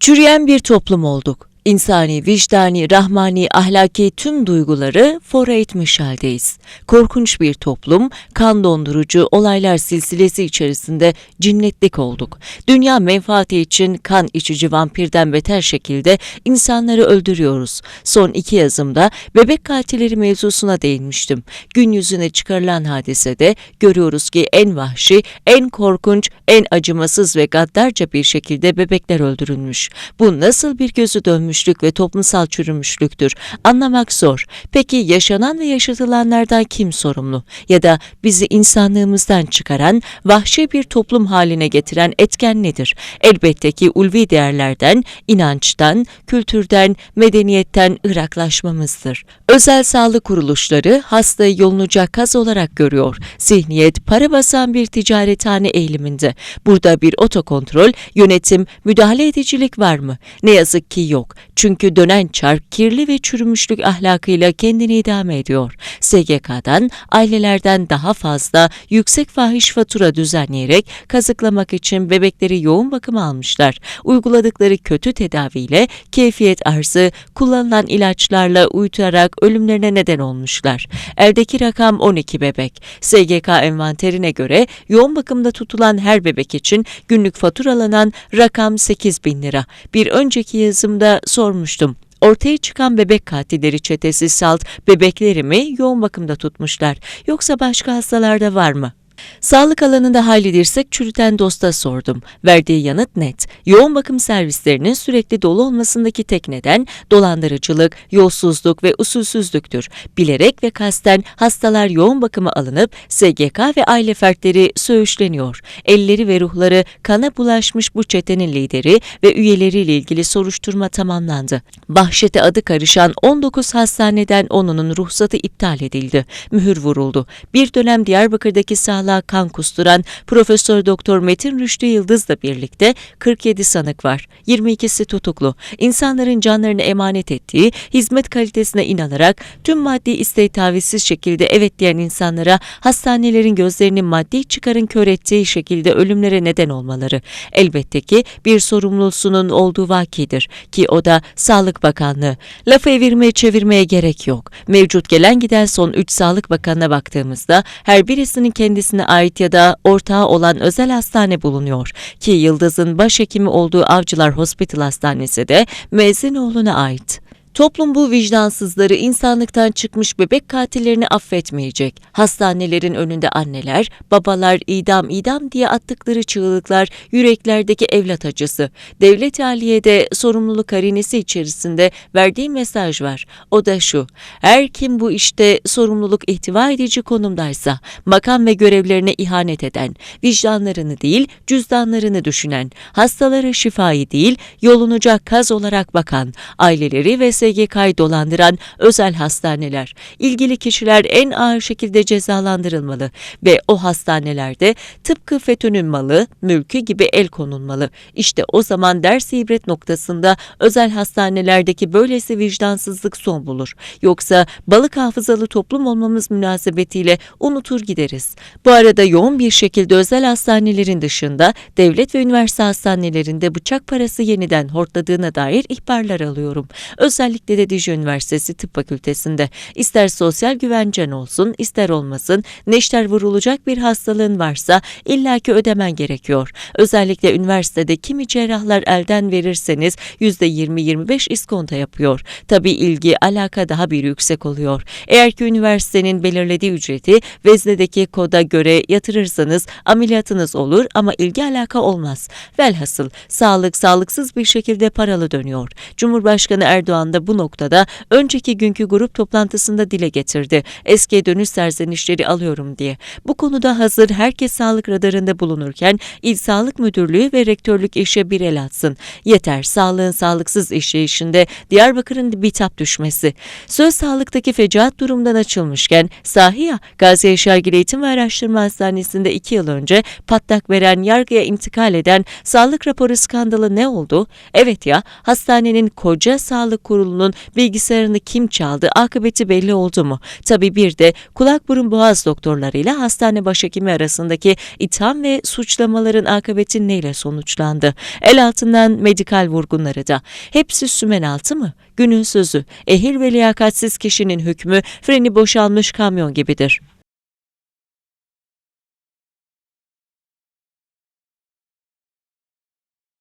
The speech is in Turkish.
Çürüyen bir toplum olduk. İnsani, vicdani, rahmani, ahlaki tüm duyguları fora etmiş haldeyiz. Korkunç bir toplum, kan dondurucu olaylar silsilesi içerisinde cinnetlik olduk. Dünya menfaati için kan içici vampirden beter şekilde insanları öldürüyoruz. Son iki yazımda bebek katilleri mevzusuna değinmiştim. Gün yüzüne çıkarılan hadisede görüyoruz ki en vahşi, en korkunç, en acımasız ve gaddarca bir şekilde bebekler öldürülmüş. Bu nasıl bir gözü dönmüşlük ve toplumsal çürümüşlüktür? Anlamak zor. Peki yaşanan ve yaşatılanlardan kim sorumlu? Ya da bizi insanlığımızdan çıkaran, vahşi bir toplum haline getiren etken nedir? Elbette ki ulvi değerlerden, inançtan, kültürden, medeniyetten ıraklaşmamızdır. Özel sağlık kuruluşları hastayı yolunacak kaz olarak görüyor. Zihniyet para basan bir ticarethane eğiliminde. Burada bir otokontrol, yönetim, müdahale edicilik var mı? Ne yazık ki yok. Çünkü dönen çark kirli ve çürümüşlük ahlakıyla kendini idame ediyor. SGK'dan, ailelerden daha fazla yüksek fahiş fatura düzenleyerek kazıklamak için bebekleri yoğun bakıma almışlar. Uyguladıkları kötü tedaviyle keyfiyet arzı, kullanılan ilaçlarla uyutarak ölümlerine neden olmuşlar. Eldeki rakam 12 bebek. SGK envanterine göre yoğun bakımda tutulan her bebek için günlük faturalanan rakam 8 bin lira. Bir önceki yazımda sormuştum. Ortaya çıkan bebek katilleri çetesi salt bebeklerimi yoğun bakımda tutmuşlar. Yoksa başka hastalarda var mı? Sağlık alanında halledirsek çürüten dosta sordum. Verdiği yanıt net. Yoğun bakım servislerinin sürekli dolu olmasındaki tek neden dolandırıcılık, yolsuzluk ve usulsüzlüktür. Bilerek ve kasten hastalar yoğun bakıma alınıp SGK ve aile fertleri söğüşleniyor. Elleri ve ruhları kana bulaşmış bu çetenin lideri ve üyeleriyle ilgili soruşturma tamamlandı. Bahşete adı karışan 19 hastaneden onunun ruhsatı iptal edildi. Mühür vuruldu. Bir dönem Diyarbakır'daki sağlığa kan kusturan Profesör Doktor Metin Rüştü Yıldız'la birlikte 47 sanık var. 22'si tutuklu. İnsanların canlarını emanet ettiği, hizmet kalitesine inanarak tüm maddi isteği tavizsiz şekilde evet diyen insanlara hastanelerin gözlerini maddi çıkarın kör ettiği şekilde ölümlere neden olmaları. Elbette ki bir sorumlusunun olduğu vakidir ki o da Sağlık Bakanlığı. Lafı evirmeye çevirmeye gerek yok. Mevcut gelen giden son 3 Sağlık Bakanı'na baktığımızda her birisinin kendisine ait ya da ortağı olan özel hastane bulunuyor ki Yıldız'ın başhekimi olduğu Avcılar Hospital Hastanesi de Mezzinoğlu'na ait. Toplum bu vicdansızları insanlıktan çıkmış bebek katillerini affetmeyecek. Hastanelerin önünde anneler, babalar idam idam diye attıkları çığlıklar yüreklerdeki evlat acısı. Devlet aliyede sorumluluk karinesi içerisinde verdiği mesaj var. O da şu, her kim bu işte sorumluluk ihtiva edici konumdaysa, makam ve görevlerine ihanet eden, vicdanlarını değil cüzdanlarını düşünen, hastalara şifayı değil yolunacak kaz olarak bakan, aileleri ve SGK'yı dolandıran özel hastaneler. İlgili kişiler en ağır şekilde cezalandırılmalı ve o hastanelerde tıpkı FETÖ'nün malı, mülkü gibi el konulmalı. İşte o zaman ders ibret noktasında özel hastanelerdeki böylesi vicdansızlık son bulur. Yoksa balık hafızalı toplum olmamız münasebetiyle unutur gideriz. Bu arada yoğun bir şekilde özel hastanelerin dışında devlet ve üniversite hastanelerinde bıçak parası yeniden hortladığına dair ihbarlar alıyorum. Özellikle de Dicle Üniversitesi Tıp Fakültesinde. İster sosyal güvencen olsun, ister olmasın, neşter vurulacak bir hastalığın varsa illaki ödemen gerekiyor. Özellikle üniversitede kimi cerrahlar elden verirseniz %20-25 iskonto yapıyor. Tabii ilgi, alaka daha bir yüksek oluyor. Eğer ki üniversitenin belirlediği ücreti veznedeki koda göre yatırırsanız ameliyatınız olur ama ilgi alaka olmaz. Velhasıl sağlık sağlıksız bir şekilde paralı dönüyor. Cumhurbaşkanı Erdoğan da bu noktada önceki günkü grup toplantısında dile getirdi. Eskiye dönüş serzenişleri alıyorum diye. Bu konuda hazır herkes sağlık radarında bulunurken İl Sağlık Müdürlüğü ve rektörlük işe bir el atsın. Yeter sağlığın sağlıksız işleyişinde Diyarbakır'ın bitap düşmesi. Söz sağlıktaki fecaat durumdan açılmışken sahi ya Gazi Yaşargil Eğitim ve Araştırma Hastanesi'nde iki yıl önce patlak veren yargıya intikal eden sağlık raporu skandalı ne oldu? Evet ya hastanenin koca sağlık kurulu oğlunun bilgisayarını kim çaldı, akıbeti belli oldu mu? Tabii bir de kulak burun boğaz doktorlarıyla hastane başhekimi arasındaki itham ve suçlamaların akıbeti neyle sonuçlandı? El altından medikal vurgunları da. Hepsi sümen altı mı? Günün sözü, ehil ve liyakatsiz kişinin hükmü freni boşalmış kamyon gibidir.